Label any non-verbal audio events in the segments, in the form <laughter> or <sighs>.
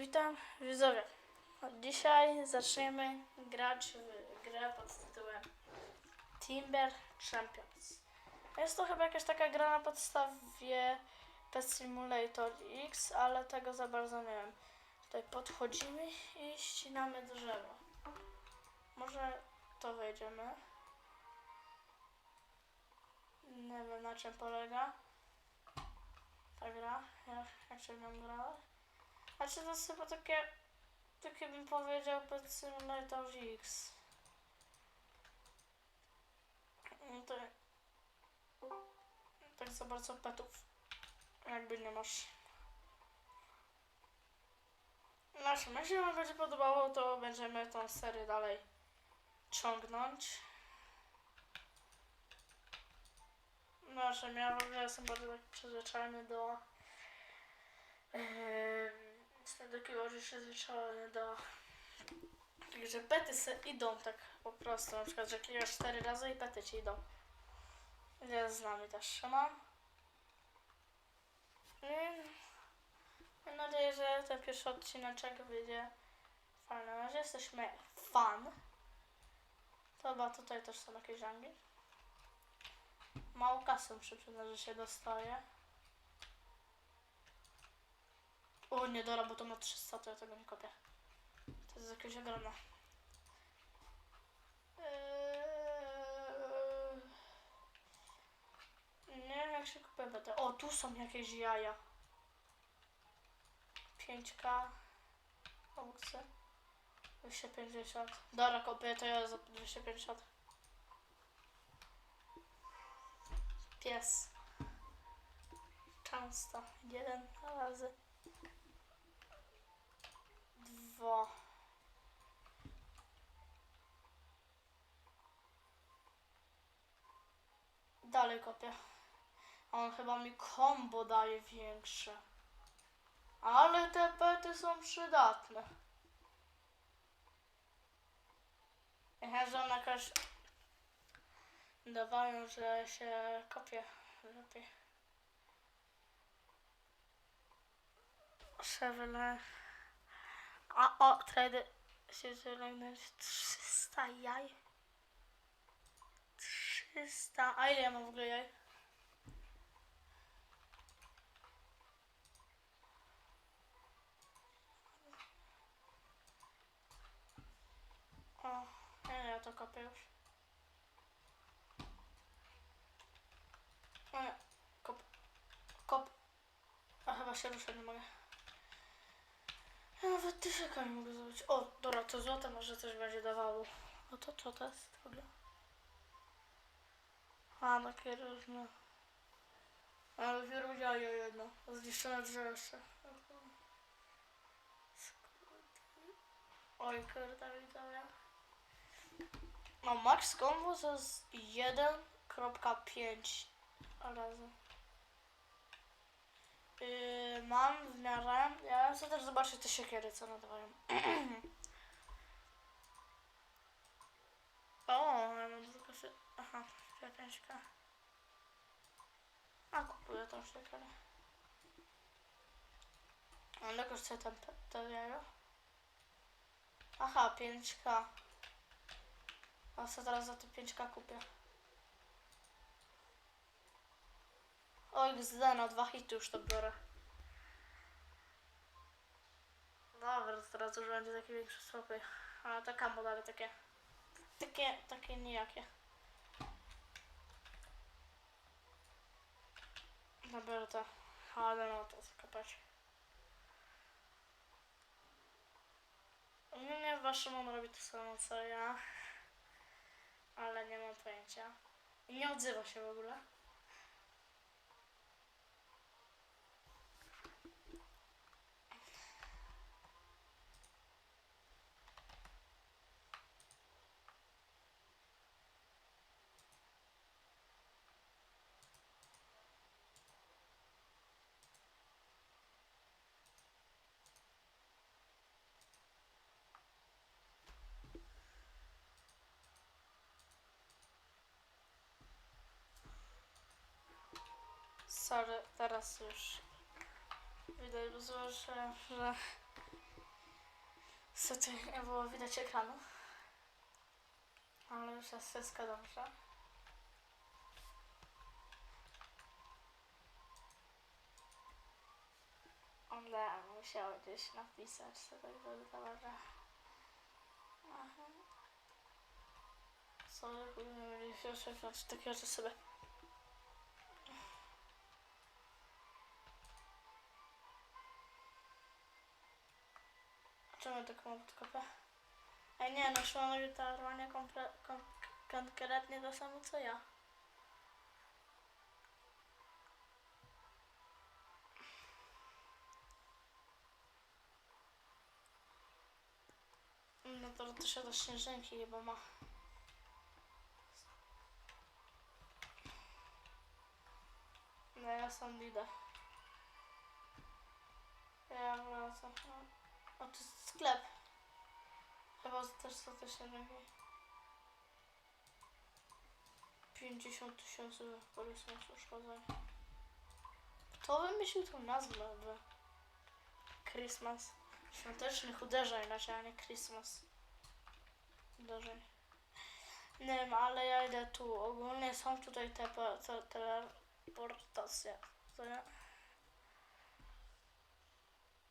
Witam widzowie. Dzisiaj zaczniemy grać w grę pod tytułem Timber Champions. Jest to chyba jakaś taka gra na podstawie Pet Simulator X, ale tego za bardzo nie wiem. Tutaj podchodzimy i ścinamy drzewo. Może to wejdziemy. Nie wiem na czym polega ta gra, jak, jak się w nią grała. Znaczy to jest chyba takie, takie bym powiedział Pet Simulator X. To tak za bardzo petów jakby nie masz. Jak się wam będzie podobało, to będziemy tą serię dalej ciągnąć. Znaczy, ja w ogóle jestem bardzo tak przyzwyczajony do Eee, Jestem takiego że przyzwyczajony do że pety se idą tak po prostu, na przykład, że klikasz cztery razy i pety ci idą. Ja z nami też trzymam. I mam nadzieję, że ten pierwszy odcineczek wyjdzie fajny. Na razie jesteśmy fan. To chyba tutaj też są jakieś żangi. Mało kasy muszę przyznać, że się dostaje. O nie, dobra, bo to ma 300, to ja tego nie kopię. To jest jakieś ogromne. Eee... Nie wiem jak się kupuje te. O, tu są jakieś jaja. 5k. Aukcja. 250. Dobra, kopię to ja za 250. Pies. Często. Jeden razy. Dwa. Dalej kopię. On chyba mi kombo daje większe. Ale te pety są przydatne. Ja, że one jakaś dawają, że się kopie lepiej. Chevrolet. A o, trade się zelegnąć 300 jaj. 300. A ile ja mam w ogóle jaj? O, nie, ja to kopię kop. Kop. A chyba się ruszę, nie. Nawet tysiaka nie mogę zrobić. O, dobra, to złote może coś będzie dawało. No to co to jest w ogóle? A, takie różne. Ale wyrudziają jedno. Zniszczone drzewo jeszcze. Oj, kurde, widzowie. No, max combo to jest 1.5 razy. Mam w miarę. Ja chcę też zobaczyć te siekiery, co nadawają. <clears throat> o, ja mam tylko się. Aha, pięćka. A kupuję tą siekierę. Ale kosztuje ten to jajo? Aha, 5k. A co teraz za te 5k kupię? O, XD, na dwa hity już to biorę. Dobra, to teraz już będzie taki większy spokój. Ale taka modele takie. Takie, takie nijakie. Dobra, to. Ale no to skopać. Nie, nie, wasze on robi to samo co ja. Ale nie mam pojęcia. I nie odzywa się w ogóle. Sorry, teraz już widać było, że, że Niestety nie było widać ekranu. Ale już jest wszystko dobrze. Ale musiał gdzieś napisać sobie tak dodała, że... Aha. Sorry, powinien mieli pierwsze znaczy takie rzeczy sobie. Czemu tylko mam kopę? Ej nie, no Szymon ta normalnie komple- kom- konkretnie to samo co ja. No to też do śnieżynki chyba ma. No ja sam idę. Ja wracam. O, to jest sklep. Chyba też co też śnieżynki. 50 tysięcy powiedzmy uszkodzeń. Kto wymyślił tą nazwę? By? Christmas. Świątecznych uderzeń, raczej, a nie Christmas. Uderzeń. Nie wiem, ale ja idę tu. Ogólnie są tutaj te teleportacje. Co nie?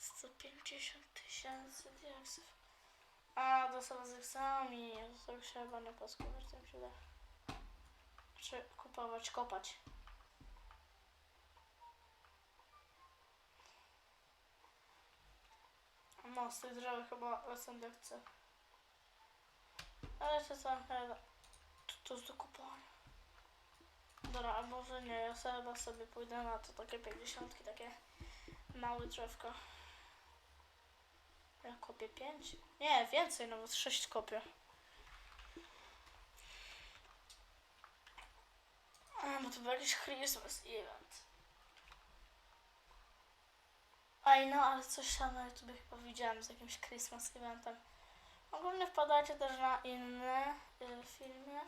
150 tysięcy diaksów. A, to są z eksami. To chyba na polską wersję mi się da. Czy kupować, kopać. No, z tych drzew chyba jak chcę. Ale to co, ale to, jest do kupowania. Dobra, a może nie, ja chyba sobie pójdę na to takie 50, takie małe drzewko. Ja kopię 5? Nie, więcej, nawet 6 kopię. A, bo to był jakiś Christmas event. Ej, no, ale coś tam na YouTube chyba widziałem z jakimś Christmas eventem. Ogólnie wpadajcie też na inne y, filmy.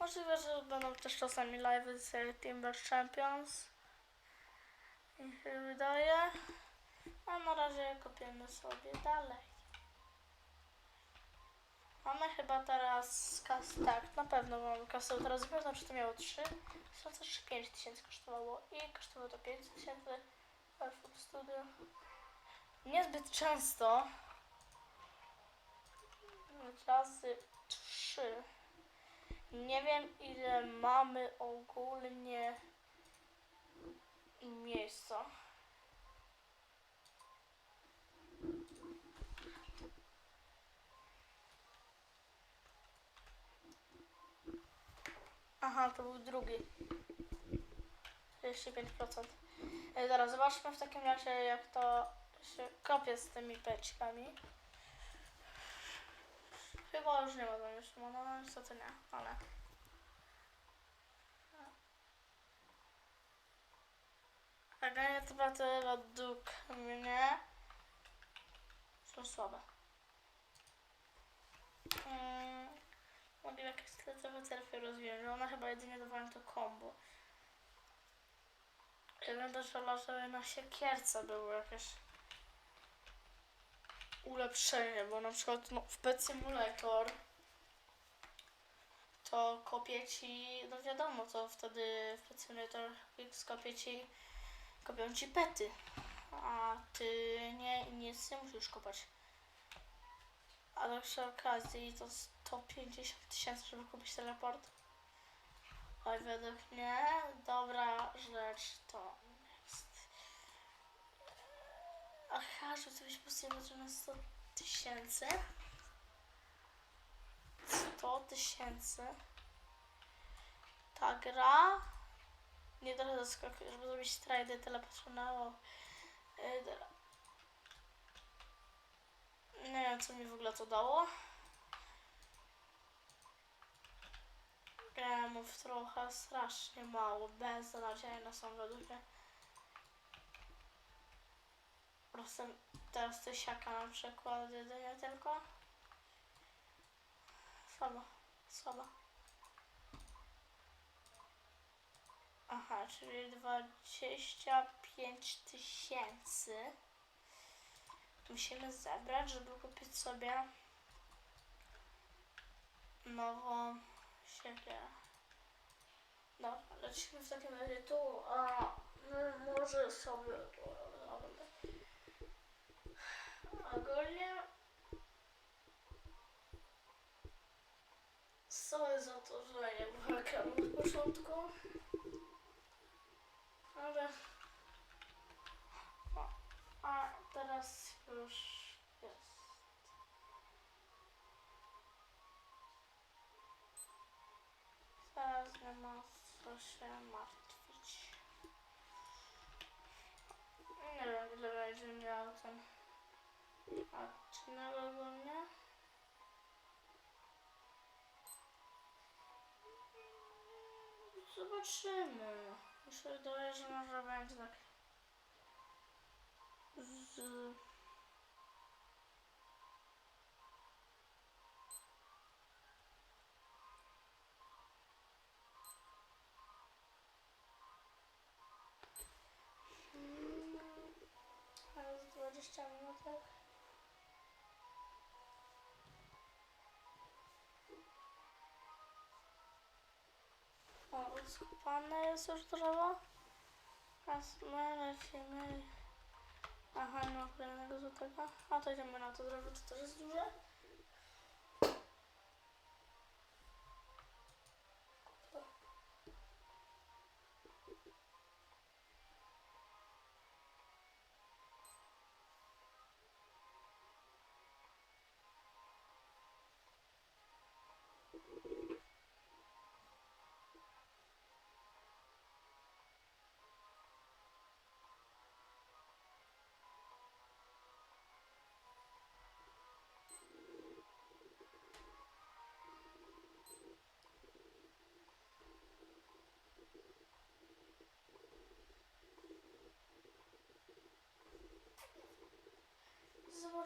Możliwe, że będą też czasami live z Timber Champions. Mi się wydaje. A na razie kopiemy sobie dalej. Mamy chyba teraz kas, tak, na pewno mamy kasę. Teraz pamiętam, czy to miało 3 tysiące, czy 5 tysięcy kosztowało. I kosztowało to 5 tysięcy. Perfect Studio. Niezbyt często. Razy 3. Nie wiem ile mamy ogólnie miejsca. Aha, to był drugi. 35%. E, Zaraz zobaczmy w takim razie jak to się kopie z tymi peczkami. Chyba już nie ma tam już, no, niestety nie, ale... Agentywacje według mnie są słabe. Mm, mogę jakieś tle cerfy rozwinąć, ale one chyba jedynie dawają to combo. Ja wolała, żeby na siekierce było jakieś ulepszenie, bo na przykład no, w Pet Simulator to kopie ci, no wiadomo, to wtedy w Pet Simulator X kopie ci, kopią ci pety, a ty nie, nic nie musisz kopać. A tak przy okazji to 150 tysięcy, żeby kupić teleport. Oj, według mnie dobra rzecz to jest... Aha, żeby coś postawić na 100 tysięcy. 100 tysięcy. Ta gra nie trochę zaskakuje, żeby zrobić trajdy teleportowało. Nie wiem, co mi w ogóle to dało. Gemów trochę strasznie mało, beznadziejne są według mnie. Po prostu teraz tysiaka na przykład jedynie tylko. Słabo, słabo. Aha, czyli 25 tysięcy. musimy zebrać, żeby kupić sobie nową siekierę. Dobra, lecimy w takim razie tu, a może sobie. Ogólnie sorry za to, że nie się martwić. Nie wiem, ile będzie miał ten odcinek ogólnie. Zobaczymy. Wydaje, że może będzie tak z... Mm, 20 minutek. O, skopane jest już drzewo. Teraz my lecimy. Aha, nie ma kolejnego złotego. A to idziemy na to drzewo, czy to jest duże?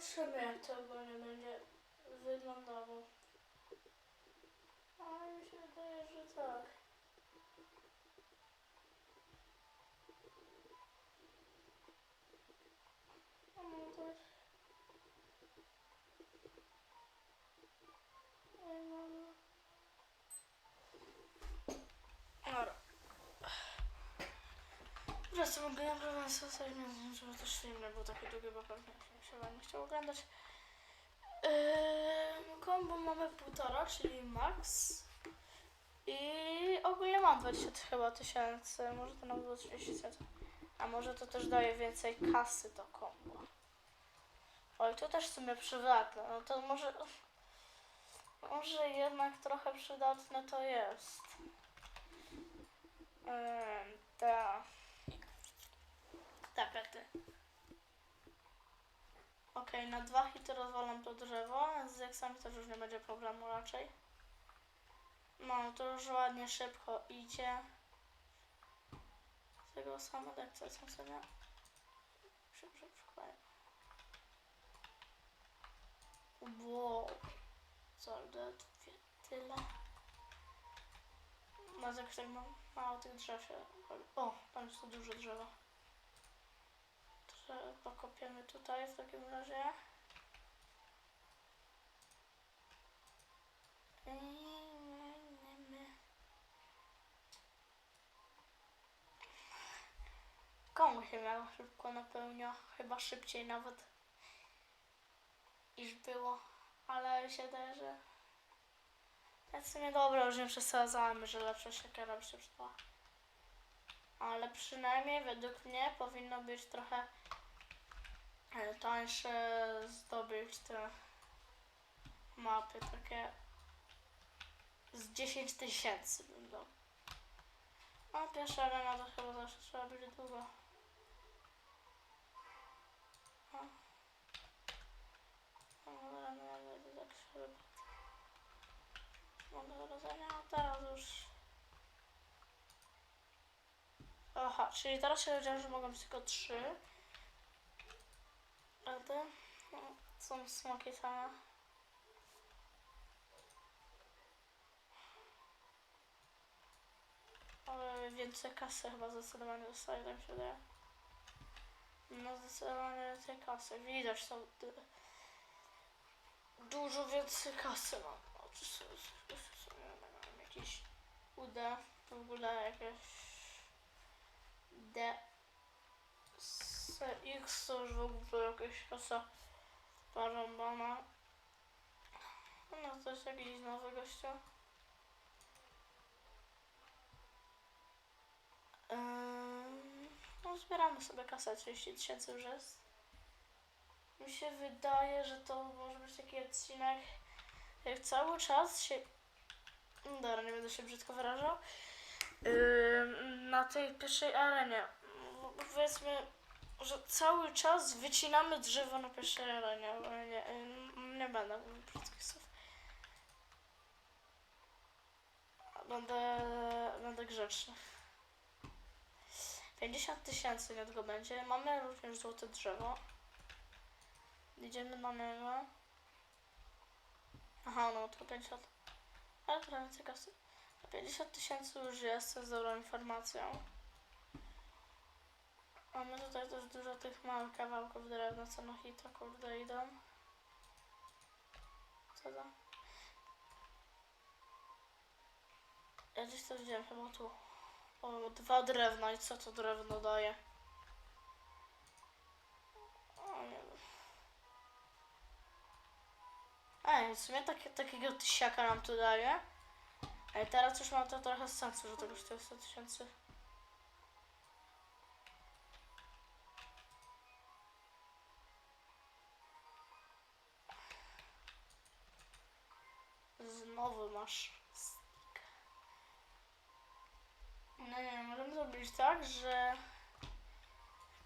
Zobaczymy jak to ogólnie będzie wyglądało. Ale mi się wydaje, że tak. A no też. Ej, no, no. Dobra. Wracam oglądam problem sobie nie wiem, też film nie był taki długi, bo pewnie się nie chciał oglądać. Yy, kombo mamy półtora, czyli max. I ogólnie mam 20 chyba tysięcy, może to nawet było 30 tysięcy. A może to też daje więcej kasy do kombo. Oj, to też w sumie przydatne. No to może... <laughs> Może jednak trochę przydatne to jest. Yy, tak. Tapety. Okej, na dwa hity rozwalam to drzewo, z zeksami też już nie będzie problemu raczej. No, to już ładnie, szybko idzie. Z tego samego deksa są sobie. Szybko, szybko. Wow. Zaledwie tyle. No, jakoś tak ma- mało tych drzew się... O, tam jest to duże drzewo. Że pokopiemy tutaj w takim razie. Komu się miało szybko napełnia? Chyba szybciej nawet niż było, ale się wydaje, że jest w sumie dobra, już nie przesadzamy, że lepsza siekiera by się. Ale przynajmniej według mnie powinno być trochę tańsze zdobyć te mapy takie z 10 tysięcy bym dał. A pierwsza arena to chyba zawsze trzeba być długo. A. A może arena będzie tak. Mam do rodzenia, a teraz już... Aha, czyli teraz się dowiedziałem, że mogą być tylko trzy. No, są smoki same. Ale więcej kasy chyba zdecydowanie dostaje, tak się wydaje. No zdecydowanie więcej kasy. Widać to. Dużo więcej kasy mam. No, czy są- jakieś UD, w ogóle jakieś D X to już w ogóle jakaś kasa parąbana. No to jest jakiś nowy gościu. Ym, No zbieramy sobie kasę, 30 tysięcy już jest. Mi się wydaje, że to może być taki odcinek, jak cały czas się... No Dobra, nie będę się brzydko wyrażał. Na tej pierwszej arenie. No, Powiedzmy, że cały czas wycinamy drzewo na pierwszej arenie, ale nie, ym, nie będę mówił brzydkich słów. Będę, będę grzeczny. 50 tysięcy niedługo będzie. Mamy również złote drzewo. Idziemy na niego. Aha, no to 50. Ale trochę kasy. 50 tysięcy już jest, jest dobrą informacją. Mamy tutaj też dużo tych małych kawałków drewna, co na hita kurde idą. Co za? Ja gdzieś to widziałem chyba tu. O, dwa drewna i co to drewno daje? O, nie wiem. Ej, w sumie takie, takiego tysiaka nam tu daje. Ej, teraz już mam to trochę sensu, że to kosztuje 100 tysięcy. Znowu masz stick. No nie, możemy zrobić tak, że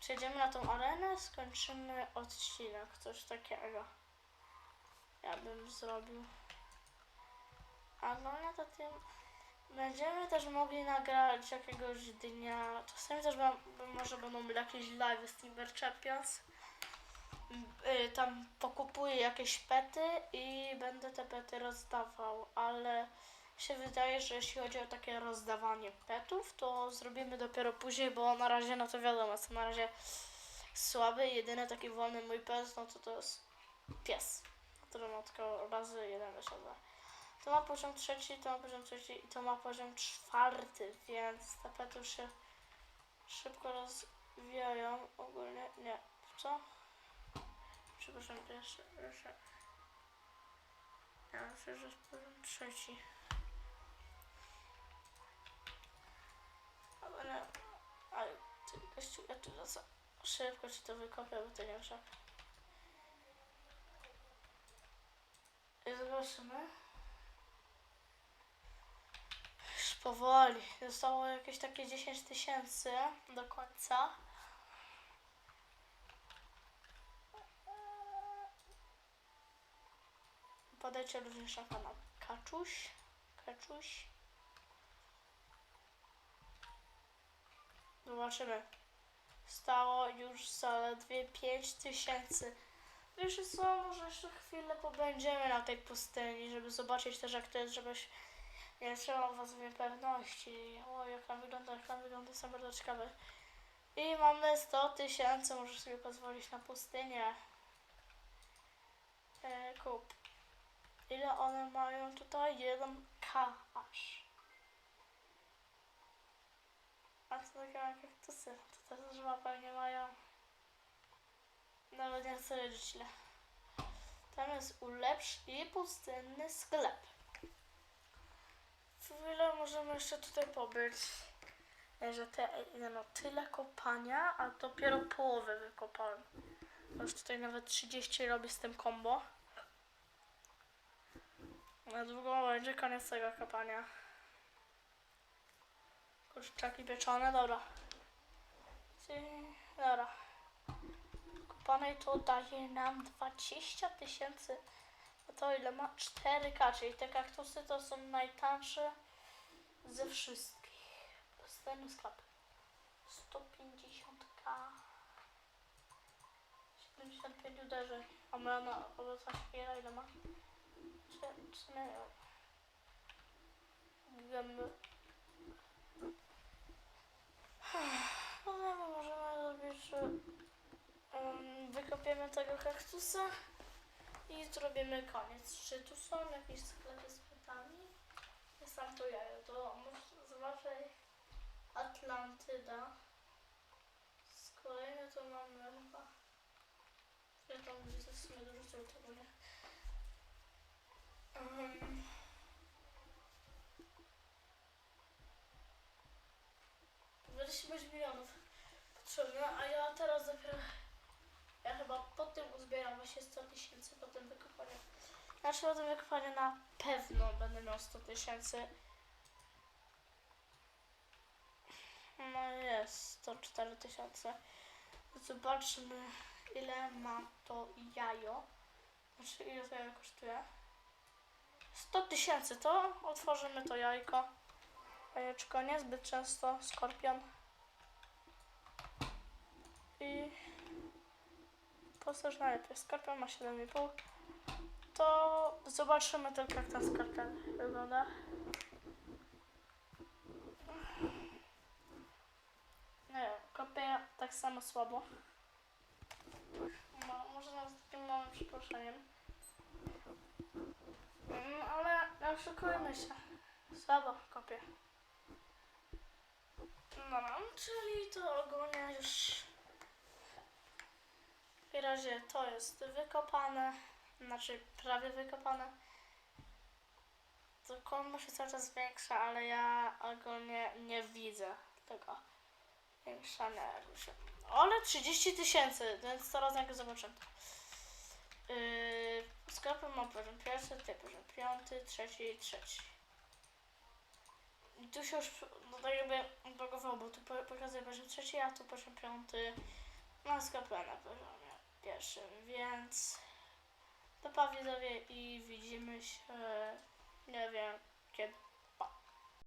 przejdziemy na tą arenę, skończymy odcinek, coś takiego. Ja bym zrobił. A no nie to tym. Będziemy też mogli nagrać jakiegoś dnia. Czasami też mam, może będą jakieś live z Timber Champions. Y, Tam pokupuję jakieś pety i będę te pety rozdawał, ale się wydaje, że jeśli chodzi o takie rozdawanie petów, to zrobimy dopiero później, bo na razie no to wiadomo, co na razie słaby. Jedyny taki wolny mój pes, no to to jest pies, który ma tylko razy jeden wysiadła. To ma poziom trzeci, to ma poziom trzeci i to ma poziom czwarty, więc te pety już się szybko rozwijają. Ogólnie nie. Co? Przepraszam, to jeszcze, jeszcze. Ja myślę, że jest poziom trzeci. Ale nie. Ale ty, gościu, ja tu za szybko ci to wykopię, bo to nie jak. I zobaczymy. Już powoli. Zostało jakieś takie 10 tysięcy do końca. Podajcie również na kanał Kaczuś. Kaczuś. Zobaczymy. Stało już zaledwie 5 tysięcy. Wiesz co, może jeszcze chwilę pobędziemy na tej pustyni, żeby zobaczyć też jak to jest, żebyś nie trzymał was w niepewności. O, jak tam wygląda, jak tam wygląda, jestem bardzo ciekawy. I mamy 100 tysięcy, możesz sobie pozwolić na pustynię. E, kup. Ile one mają tutaj? 1K aż. A co takiego jak kaktusy? To też drzewa pewnie mają. Nawet nie chcę wiedzieć ile. Tam jest ulepsz i pustynny sklep. Chwilę możemy jeszcze tutaj pobyć. E, Że te, no, tyle kopania, a dopiero połowę wykopałem. Już tutaj nawet 30 robię z tym combo. Na długo będzie koniec tego kopania. Kurczaki pieczone, dobra. Dobra. Kopanej to daje nam 20 tysięcy. No to ile ma? 4K, czyli te kaktusy to są najtańsze ze wszystkich. Dostajemy sklep. 150k. 75 uderzeń. A my na obecna ile ma? Wiem. Gemy. <sighs> No możemy zrobić, że Em, wykopiemy tego kaktusa i zrobimy koniec. Czy tu są jakieś sklepy z pytami? Jest tam to jajo, to może Atlantyda. Z kolejne to mamy chyba. Ja tam gdzieś w sumie dorzucił tego nie. Um, milionów potrzebne, a ja teraz dopiero. Ja chyba po tym uzbieram właśnie 100 tysięcy po tym wykopaniu. Znaczy po tym wykopaniu na pewno będę miał 100 tysięcy. No jest 104 tysiące. Zobaczmy ile ma to jajo. Znaczy ile to jajo kosztuje. 100 tysięcy to otworzymy to jajko. Jajeczko niezbyt często. Skorpion. I postaż najlepiej. Skorpion ma 7,5. To zobaczymy tylko jak ten skorpion wygląda. Nie wiem, kopię tak samo słabo. No, może nawet z takim małym przeproszeniem. Mm, ale oszukujmy się. Słabo kopię. No, no, czyli to ogólnie już w razie to jest wykopane, znaczy prawie wykopane. To kolmo się cały czas zwiększa, ale ja ogólnie nie widzę tego zwiększania się. Ale 30 tysięcy, więc teraz jak zobaczymy. Yy, sklepy ma poziom pierwszy, tutaj poziom piąty, trzeci trzeci. I tu się już no tak jakby blokowało, bo tu po- pokazuje poziom trzeci, a tu poziom piąty. No sklepy na poziomie pierwszym, więc to pa i widzimy się nie wiem kiedy.